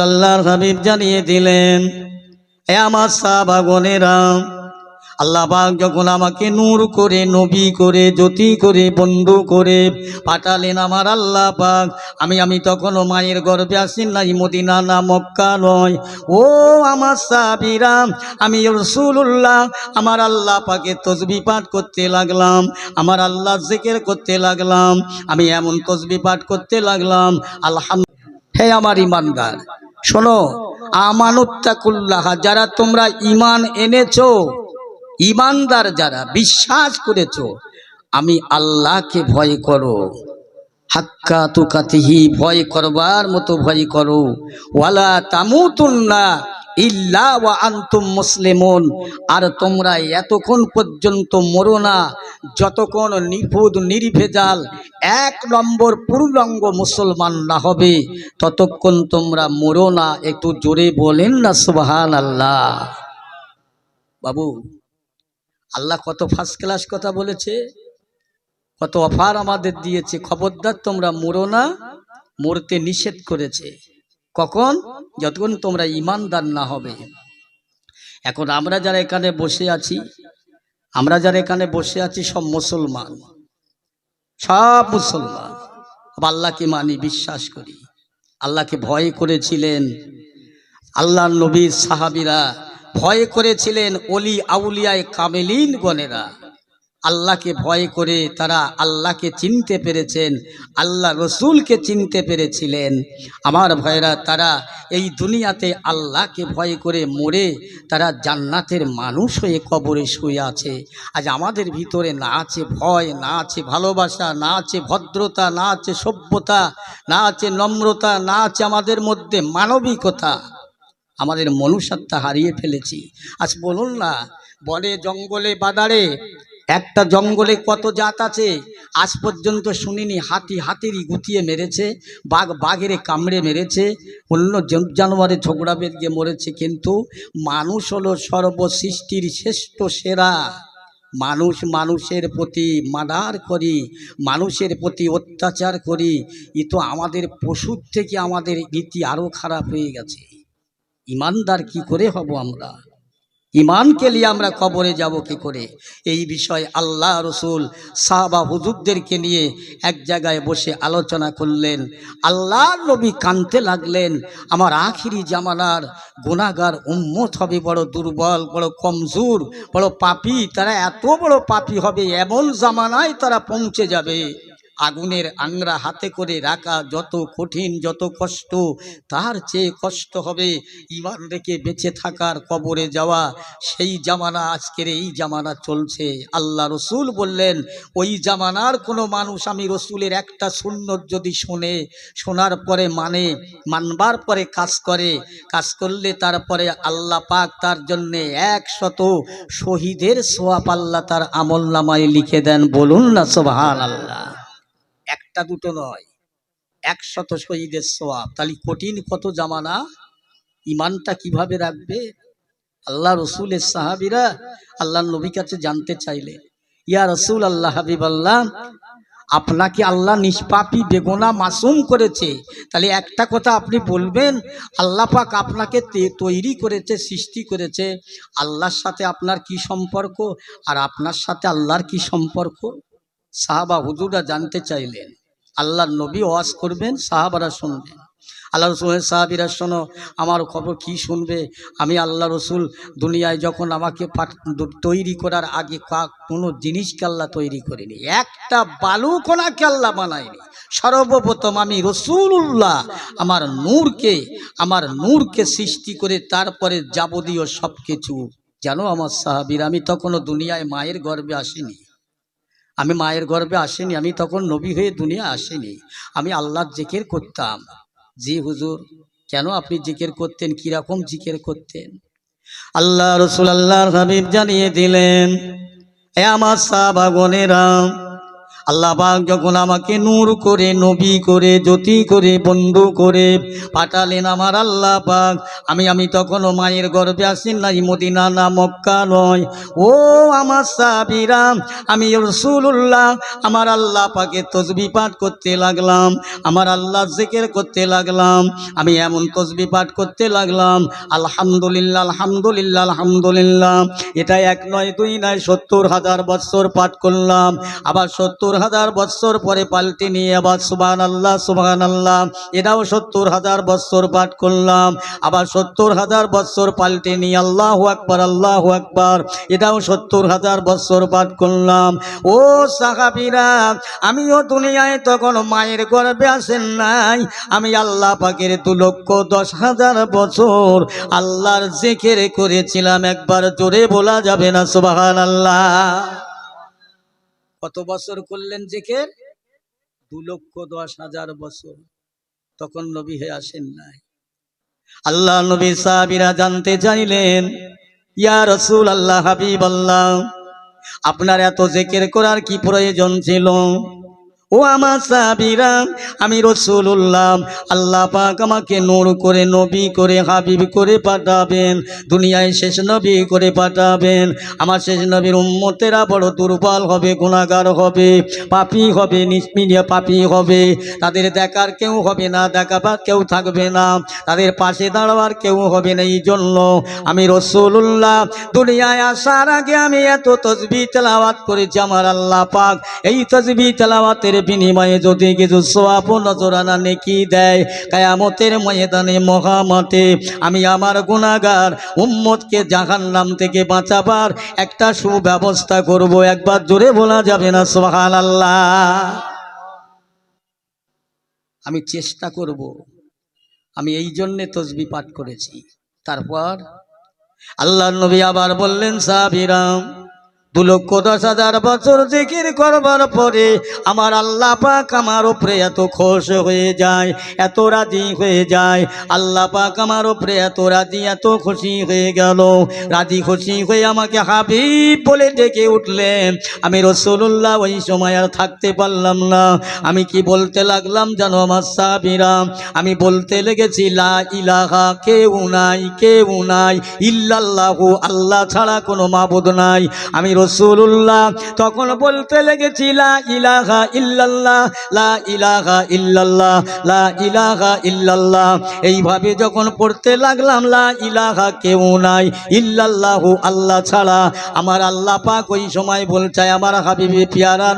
আল্লাহর হাবিব জানিয়ে দিলেন, এ আমার সাহাবাগনেরা আল্লাহ পাক যখন আমাকে নূর করে, নবী করে, জ্যোতি করে, বন্ধু করে পাঠালেন আমার আল্লাহ পাক, আমি আমি তখনও মায়ের গর্ভে আসি নাই, মদিনা না মক্কা নয়। ও আমার সাহাবিরা, আমি রসুল্লাহ আমার আল্লাহ পাকে তসবি পাঠ করতে লাগলাম, আমার আল্লাহ জিকির করতে লাগলাম, আমি এমন তসবি পাঠ করতে লাগলাম আলহাম হে আমার ইমানদার শোনো, আমানুত্তাকুল্লাহ, যারা তোমরা ইমান এনেছো ইমানদার যারা, বিশ্বাস করেছ, আমি আল্লাহকে ভয় করো। হাক্কা তুকাতিহি, ভয় করবার মতো ভয় করো। ওয়ালা তামুতুন্না ইল্লা ওয়া আনতুম মুসলিমুন। আর তোমরা এতক্ষণ পর্যন্ত মরো না। যতক্ষণ নিখুঁত, নির্ভেজাল, এক নম্বর পূর্ণাঙ্গ মুসলমান না হবে, ততক্ষণ তোমরা মরো না। একটু জোরে বলেন না সুবাহান আল্লাহ বাবু, আল্লাহ কত ফার্স্ট ক্লাস কথা বলেছে, কত অফার আমাদের দিয়েছে। খবরদার তোমরা মরো না, মরতে নিষেধ করেছে। কখন? যতক্ষণ তোমরা ইমানদার না হবে। এখন আমরা যারা এখানে বসে আছি, আমরা যারা এখানে বসে আছি সব মুসলমান। সব মুসলমান। আল্লাহকে মানি, বিশ্বাস করি। আল্লাহকে ভয় করেছিলেন। আল্লাহ নবীর সাহাবিরা ভয় করেছিলেন অলি আউলিয়ায় কামেলিন গণেরা আল্লাহকে ভয় করে তারা আল্লাহকে চিনতে পেরেছেন, আল্লাহ রসুলকে চিনতে পেরেছিলেন। আমার ভয়েরা তারা এই দুনিয়াতে আল্লাহকে ভয় করে মরে তারা জান্নাতের মানুষ হয়ে কবরে শুয়ে আছে। আজ আমাদের ভিতরে না আছে ভয়, না আছে ভালোবাসা, না আছে ভদ্রতা, না আছে সভ্যতা, না আছে নম্রতা, না আছে আমাদের মধ্যে মানবিকতা। আমাদের মনুষ্যত্বা হারিয়ে ফেলেছি। আজ বলুন না, বনে, জঙ্গলে বাদারে একটা জঙ্গলে কত জাত আছে, আজ পর্যন্ত শুনিনি, হাতি হাতিরই গুতিয়ে মেরেছে, বাঘ বাঘেরে কামড়ে মেরেছে অন্য জন- জানোয়ারে ঝগড়া বেরিয়ে মরেছে কিন্তু মানুষ হলো সর্বসৃষ্টির শ্রেষ্ঠ সেরা। মানুষ মানুষের প্রতি মার্ডার করি, মানুষের প্রতি অত্যাচার করি এ তো আমাদের পশুর থেকে আমাদের নীতি আরও খারাপ হয়ে গেছে। ইমানদার কি করে হব আমরা? ইমানকে নিয়ে আমরা কবরে যাব কি করে? এই বিষয়ে আল্লাহ রসুল সাহাবা হুজুরদেরকে নিয়ে এক জায়গায় বসে আলোচনা করলেন। আল্লাহ নবী কানতে লাগলেন, আমার আখিরি জামানার গুণাগার উম্মত হবে, বড় দুর্বল, বড় কমজোর, বড় পাপি, তারা এত বড় পাপি হবে, এমন জামানায় তারা পৌঁছে যাবে। আগুনের আংরা হাতে করে রাখা যত কঠিন, যত কষ্ট, তার চেয়ে কষ্ট হবে ইমান রেখে বেঁচে থাকার কবরে যাওয়া। সেই জামানা আজকের এই জামানা চলছে। আল্লাহ রসুল বললেন, ওই জামানার কোনো মানুষ আমি রসুলের একটা সুন্নত যদি শোনে, শোনার পরে মানে মানবার পরে কাজ করে, কাজ করলে তারপরে আল্লাহ পাক তার জন্যে একশত শহীদের সোয়াব আল্লাহ তার আমল নামায় লিখে দেন। বলুন না সোভান আল্লাহ একটা দুটো নয়। একশত শহীদের সোয়াব। তাহলে কঠিন কত জামানা? ইমানটা কীভাবে রাখবে? আল্লাহ রসুলের সাহাবিরা আল্লাহ নবী কাছে জানতে চাইলে, ইয়া রসুল আল্লাহ হাবিব আল্লাহ আপনাকে আল্লাহ নিষ্পাপী, বেগোনা মাসুম করেছে। তাহলে একটা কথা আপনি বলবেন, আল্লাহ পাক আপনাকে তৈরি করেছে, সৃষ্টি করেছে। আল্লাহর সাথে আপনার কি সম্পর্ক? আর আপনার সাথে আল্লাহর কি সম্পর্ক? সাহাবা হুজুরা জানতে চাইলেন। আল্লাহ নবী ওয়াজ করবেন, সাহাবারা শুনবেন। আল্লাহ রসুলের সাহাবিরা, শোনো, আমার খবর কি শুনবে? আমি আল্লাহ রসুল, দুনিয়ায় যখন আমাকে তৈরি করার আগে কোনো জিনিসকে আল্লাহ তৈরি করিনি, একটা বালু কোনাকে আল্লাহ বানায়নি। সর্বপ্রথম আমি রসুল্লাহ আমার নূরকে আমার নূরকে সৃষ্টি করে তারপরে যাবতীয় সব কিছু জানো আমার সাহাবির, আমি তখনও দুনিয়ায় মায়ের গর্ভে আসিনি। আমি মায়ের গর্বে আসিনি, আমি তখন নবী হয়ে দুনিয়া আসিনি। আমি আল্লাহর জিকের করতাম। জি হুজুর, কেন আপনি জিকের করতেন? কীরকম জিকের করতেন? আল্লাহ রসুল আল্লাহর হাবিব জানিয়ে দিলেন, এ আমার সাহাবাগনেরা আল্লাহ পাক যখন আমাকে নূর করে, নবী করে, জ্যোতি করে, বন্ধু করে পাঠালেন আমার আল্লাহ পাক, আমি আমি তখনও মায়ের গর্ভে আসেন নাই, মদিনা না মক্কা নয়। ও আমার সাবিরাম আমি রসুল্লাহ আমার আল্লাহ পাকে তসবি পাঠ করতে লাগলাম, আমার আল্লাহ জিকির করতে লাগলাম, আমি এমন তসবি পাঠ করতে লাগলাম, আলহামদুলিল্লাহ আলহামদুলিল্লাহ আলহামদুলিল্লাহ। এটা এক নয়, দুই নয়, সত্তর হাজার বৎসর পাঠ করলাম, আবার সত্তর হাজার বৎসর পরে পাল্টে নিয়ে আবার সুবান আল্লাহ সুবান আল্লাহ এটাও সত্তর হাজার বৎসর পাঠ করলাম। আবার সত্তর হাজার বৎসর পাল্টে নিয়ে আল্লাহ আকবার আল্লাহ আকবার। এটাও সত্তর হাজার বৎসর পাঠ করলাম। ও সাহাবিরা, আমিও দুনিয়ায় তখন মায়ের গর্ভে আসেন নাই। আমি আল্লাহ পাকের দু লক্ষ দশ হাজার বছর আল্লাহর জেকের করেছিলাম। একবার জোরে বলা যাবে না সুবাহান আল্লাহ কত বছর করলেন জেকের? দু লক্ষ দশ হাজার বছর। তখন নবী হয়ে আসেন নাই। আল্লাহ নবী সাহাবিরা জানতে চাইলেন, ইয়া রসুল আল্লাহ হাবিব আল্লাহ আপনার এত জেকের করার কি প্রয়োজন ছিল? ও আমার সাহাবিরা, আমি রসুল্লাহ আল্লাহ পাক আমাকে নূর করে, নবী করে, হাবিব করে পাঠাবেন, দুনিয়ায় শেষ নবী করে পাঠাবেন। আমার শেষ নবীর উম্মতেরা বড় দুর্বল হবে গুণাগার হবে, পাপি হবে নিষ্মিনিয়া পাপি হবে। তাদের দেখার কেউ হবে না, দেখাবার কেউ থাকবে না। তাদের পাশে দাঁড়াবার কেউ হবে না এই জন্য আমি রসুল রসুল্লাহ দুনিয়ায় আসার আগে আমি এত তসবি তেলাওয়াত করেছি আমার আল্লাহ পাক। এই তসবি তেলাওয়াতের বিনিময়ে যদি কিছু সোয়াব নজরানা নেকি দেয়, কায়ামতের ময়দানে মহামাতে আমি আমার গুণাগার উম্মতকে জাহান্নাম থেকে বাঁচাবার একটা সুব্যবস্থা করব। একবার জোরে বলা যাবে না সোহান আল্লাহ আমি চেষ্টা করব। আমি এই জন্যে তসবি পাঠ করেছি। তারপর আল্লাহ নবী আবার বললেন সাবিরাম দু লক্ষ দশ হাজার বছর জিকির করবার পরে আমার আল্লাহ পাক আমার উপরে এত খুশ হয়ে যায়, এত রাজি হয়ে যায়। আল্লাহ পাক আমার উপরে এত রাজি, এত খুশি হয়ে গেল। রাজি খুশি হয়ে আমাকে হাবিব বলে ডেকে উঠলেন। আমি রসুল্লাহ ওই সময় আর থাকতে পারলাম না। আমি কি বলতে লাগলাম জানো আমার সাবিরাম আমি বলতে লেগেছি, লা ইলাহা, কেউ নাই কেউ নাই, ইল্লাল্লাহু, আল্লাহ ছাড়া কোনো মাবুদ নাই। আমি রসুল্লাহ। তখন বলতে লেগেছি, লা ইলাহা ইল্লাল্লাহ, লা ইলাহা ইল্লাল্লাহ, লা ইলাহা ইল্লাল্লাহ। এইভাবে যখন পড়তে লাগলাম, লা ইলাহা কেউ নাই, ইল্লাল্লাহু আল্লাহ ছাড়া। আমার আল্লাহ পাক ওই সময় বলছে, আমার হাবিবি পিয়ারা